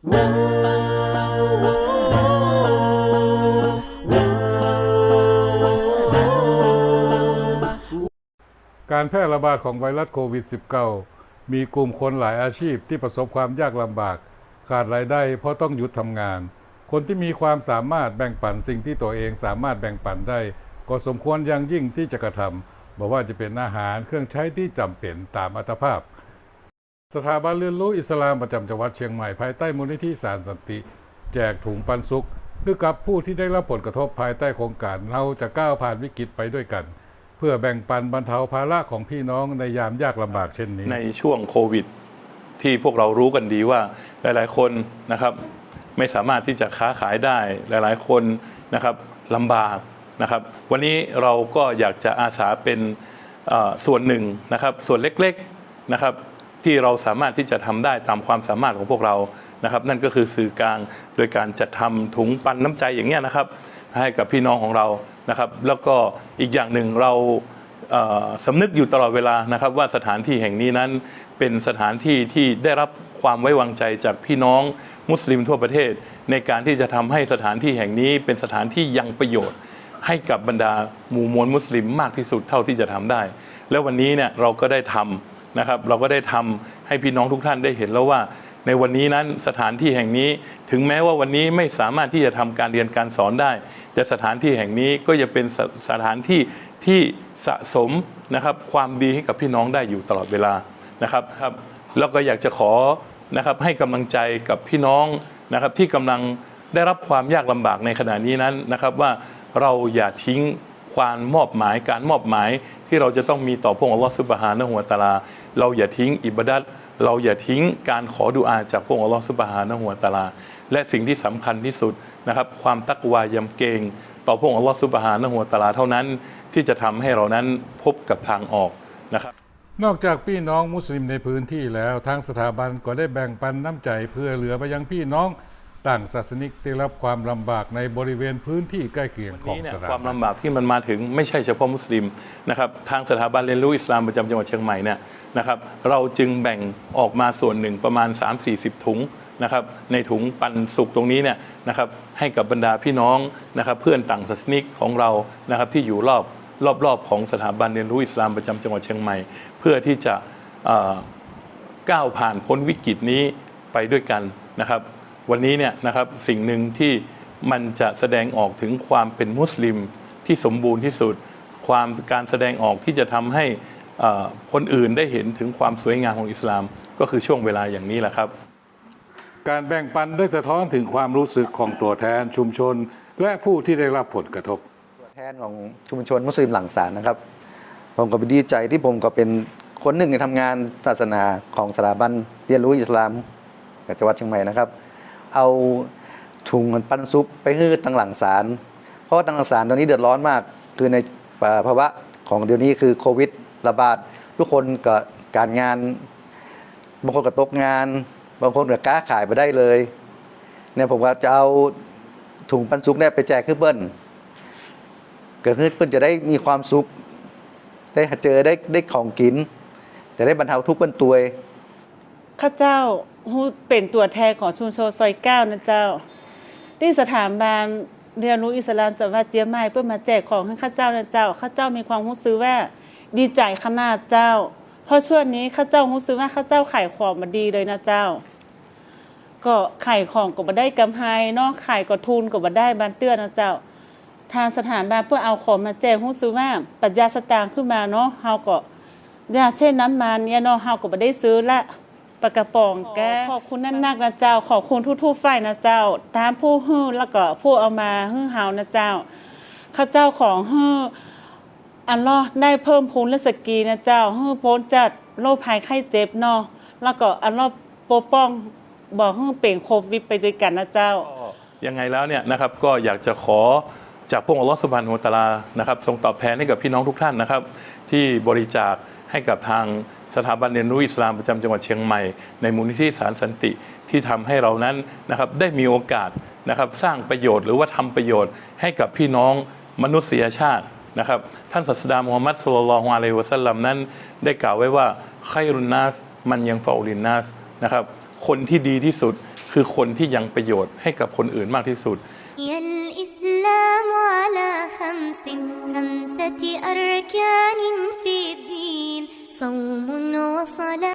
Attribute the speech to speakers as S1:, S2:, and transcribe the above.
S1: การแพร่ระบาดของไวรัสโควิด -19 มีกลุ่มคนหลายอาชีพที่ประสบความยากลำบาก ขาดรายได้เพราะต้องหยุดทำงาน คนที่มีความสามารถแบ่งปันสิ่งที่ตัวเองสามารถแบ่งปันได้ ก็สมควรอย่างยิ่งที่จะกระทำบอกว่าจะเป็นอาหารเครื่องใช้ที่จำเป็นตามอัตภาพ สถาบันเรียนรู้อิสลามประจำจังหวัดเชียงใหม่ภายใต้มูลนิธิสารสันติ แจกถุงปันสุขคือกับผู้ที่ได้รับผลกระทบภายใต้โครงการเราจะก้าวผ่านวิกฤตไปด้วยกัน เพื่อแบ่งปันบรรเทาภาระของพี่น้องในยามยากลำบากเช่นนี้
S2: ในช่วงโควิด ที่พวกเรารู้กันดีว่าหลาย ๆ คนนะครับ ไม่สามารถที่จะค้าขายได้หลาย ๆ คนนะครับลำบากนะครับ วันนี้เราก็อยากจะอาสาเป็นส่วนหนึ่งนะครับ ส่วนเล็ก ๆ นะครับ ที่เราสามารถที่จะทำได้ตามความสามารถของพวกเรานะครับ นั่นก็คือสื่อกลางโดยการจัดทำถุงปันน้ำใจอย่างเงี้ยนะครับ ให้กับพี่น้องของเรานะครับ แล้วก็อีกอย่างหนึ่งเราเอ่อสำนึกอยู่ตลอดเวลานะครับว่าสถานที่แห่งนี้นั้นเป็นสถานที่ที่ได้รับความไว้วางใจจากพี่น้องมุสลิมทั่วประเทศ ในการที่จะทำให้สถานที่แห่งนี้เป็นสถานที่ยังประโยชน์ ให้กับบรรดาหมู่มวลมุสลิมมากที่สุดเท่าที่จะทำได้ แล้ววันนี้เนี่ยเราก็ได้ทำ นะครับ เราก็ได้ทำให้พี่น้องทุกท่านได้เห็นแล้วว่าในวันนี้นั้นสถานที่แห่งนี้ถึงแม้ว่าวันนี้ไม่สามารถที่จะทำการเรียนการสอนได้ แต่สถานที่แห่งนี้ก็จะเป็นสสถานที่ที่สะสมนะครับความดีให้กับพี่น้องได้อยู่ตลอดเวลานะครับครับแล้วก็อยากจะขอนะครับให้กำลังใจกับพี่น้องนะครับที่กำลังได้รับความยากลำบากในขณะนี้นั้นนะครับว่าเราอย่าทิ้ง ความมอบหมายการมอบหมายที่เราจะต้องมีต่อพระองค์อัลลอฮฺซุบฮานะฮูวตาลา เราอย่าทิ้งอิบาดัตเราอย่าทิ้งการขอดุอาจากพระองค์อัลลอฮฺซุบฮานะฮูวตาลา และสิ่งที่สำคัญที่สุดนะครับ ความตักวายำเกง ต่อพระองค์อัลลอฮฺซุบฮานะฮูวตาลาเท่านั้น ที่จะทำให้เรานั้นพบกับทางออกนะครับ
S1: นอกจากพี่น้องมุสลิมในพื้นที่แล้วทางสถาบันก็ได้แบ่งปันน้ำใจเพื่อเหลือไปยังพี่น้อง ต่างศาสนิกที่รับความลำบากในบริเวณพื้นที่ใกล้เคียงของ
S2: นี้เนี่ย
S1: สถา
S2: ความ
S1: บัน
S2: ลำบากที่มันมาถึงไม่ใช่เฉพาะมุสลิมนะครับทางสถาบันเรียนรู้อิสลามประจำจังหวัดเชียงใหม่เนี่ยนะครับเราจึงแบ่งออกมาส่วนหนึ่งประมาณ 3-40 ถุงนะครับในถุงปันสุกตรงนี้เนี่ยนะครับให้กับบรรดาพี่น้องนะครับเพื่อนต่างศาสนิกของเรานะครับที่อยู่รอบรอบๆของสถาบันเรียนรู้อิสลามประจำจังหวัดเชียงใหม่ เพื่อที่จะเอ่อก้าวผ่านพ้นวิกฤตนี้ไปด้วยกันนะครับ วันนี้เนี่ยนะครับสิ่งหนึ่งที่มันจะแสดงออกถึงความเป็นมุสลิมที่สมบูรณ์ที่สุด ความการแสดงออกที่จะทำให้เอ่อคนอื่นได้เห็นถึงความสวยงามของอิสลาม ก็คือช่วงเวลาอย่างนี้แหละครับ
S1: การแบ่งปันได้สะท้อนถึงความรู้สึกของตัวแทนชุมชน และผู้ที่ได้รับผลกระทบ
S3: ตัวแทนของชุมชนมุสลิมหลังสารนะครับ ผมก็ดีใจที่ผมก็เป็นคนหนึ่งในทำงานศาสนาของสถาบันเรียนรู้อิสลามกับจังหวัดเชียงใหม่นะครับ เอาถุงปันซุปไปฮื้อตังหลังสาร เพราะว่าตังหลังสารตอนนี้เดือดร้อนมาก คือในภาวะของเดี๋ยวนี้คือโควิดระบาด ทุกคนก็การงาน บางคนก็ตกงาน บางคนก็ค้าขายไปได้เลยเนี่ยผมก็จะเอาถุงปันซุกเนี่ยไปแจกขึ้นเบิ้ลเกิดขึ้นเพื่อนจะได้มีความสุข ได้เจอได้ได้ของกิน จะได้บรรเทาทุกข์บนตัว
S4: ข้าเจ้า ฮู้เป็นตัวแทนของชุมชนซอยเก้านะเจ้า ที่สถาบันเรียนรู้อิสลามจังหวัดเจียงใหม่เพื่อมาแจกของให้ข้าเจ้านะเจ้าข้าเจ้ามีความรู้สึกว่าดีใจขนาดเจ้า เพราะช่วงนี้ข้าเจ้ารู้สึกว่าข้าเจ้าขายของมาดีเลยนะเจ้า ก็ขายของก็บ่ได้กำไรเนาะขายก็ทุนก็บ่ได้บานเตื้อนะเจ้า ทางสถานบันเพื่อเอาของมาแจกรู้สึกว่าปรัชญาสตางค์ขึ้นมาเนาะเฮาก็อย่างเช่นน้ำมันเนี่ยเนาะเฮาก็บ่ได้ซื้อละ ปากกระป๋องแกขอบคุณนั่นนักนะเจ้า ขอบคุณทุกๆฝ่ายนะเจ้า ตามผู้ฮื้อแล้วก็ผู้เอามาฮื้อเฮานะเจ้าข้าเจ้าของฮื้ออันลอได้เพิ่มพูนและสกีนะเจ้าฮื้อพ้นจัดโรคภัยไข้เจ็บเนาะแล้วก็อันลอปกป้องบอกฮื้อเป็นโควิดไปด้วยกันนะเจ้า
S2: ยังไงแล้วเนี่ยนะครับก็อยากจะขอจากพระองค์อัลลอฮฺสุบฮานะฮูวะตาลานะครับทรงตอบแทนให้กับพี่น้องทุกท่านนะครับ ที่บริจาค ให้กับทางสถาบันเรียนรู้อิสลามประจำจังหวัดเชียงใหม่ ในมูลนิธิสารสันติที่ทำให้เรานั้นนะครับได้มีโอกาสนะครับสร้างประโยชน์หรือว่าทำประโยชน์ให้กับพี่น้องมนุษยชาตินะครับท่านศาสดามูฮัมมัดสุลลัลฮวาเลวะสัลลัมนั้น ได้กล่าวไว้ว่าไครุนนัสมันยังฟาอุลินนัสนะครับคนที่ดีที่สุดคือคนที่ยังประโยชน์ให้กับคนอื่นมากที่สุด
S5: الإسلام على خمس خمسة أركان في الدين صوم وصلاة